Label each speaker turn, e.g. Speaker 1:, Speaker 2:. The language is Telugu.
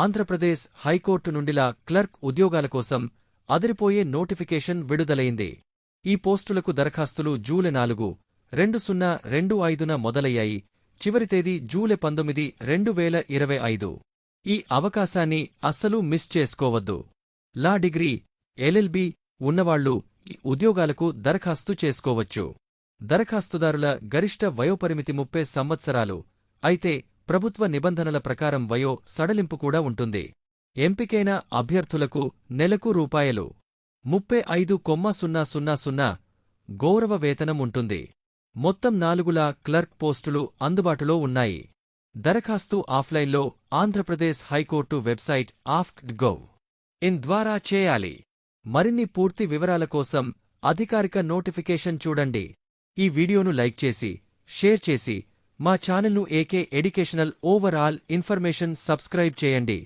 Speaker 1: ఆంధ్రప్రదేశ్ హైకోర్టు నుండిలా క్లర్క్ ఉద్యోగాల కోసం అదిరిపోయే నోటిఫికేషన్ విడుదలైంది. ఈ పోస్టులకు దరఖాస్తులు జూలై నాలుగు రెండు సున్నా రెండు ఐదున మొదలయ్యాయి. చివరి తేదీ జూలై పంతొమ్మిది రెండు వేల ఇరవై ఐదు. ఈ అవకాశాన్ని అస్సలు మిస్ చేసుకోవద్దు. లా డిగ్రీ ఎల్ఎల్బి ఉన్నవాళ్ళు ఈ ఉద్యోగాలకు దరఖాస్తు చేసుకోవచ్చు. దరఖాస్తుదారుల గరిష్ట వయోపరిమితి ముప్పై సంవత్సరాలు. అయితే ప్రభుత్వ నిబంధనల ప్రకారం వయో సడలింపు కూడా ఉంటుంది. ఎంపికైన అభ్యర్థులకు నెలకు రూపాయలు ముప్పై ఐదు కొమ్మ సున్నా సున్నా సున్నా గౌరవ వేతనం ఉంటుంది. మొత్తం నాలుగులా క్లర్క్ పోస్టులు అందుబాటులో ఉన్నాయి. దరఖాస్తు ఆఫ్లైన్లో ఆంధ్రప్రదేశ్ హైకోర్టు వెబ్సైట్ ఆఫ్క్ గవ్ ఇన్ ద్వారా చేయాలి. మరిన్ని పూర్తి వివరాల కోసం అధికారిక నోటిఫికేషన్ చూడండి. ఈ వీడియోను లైక్ చేసి షేర్ చేసి మా ఛానల్ను A K educational overall information subscribe చేయండి.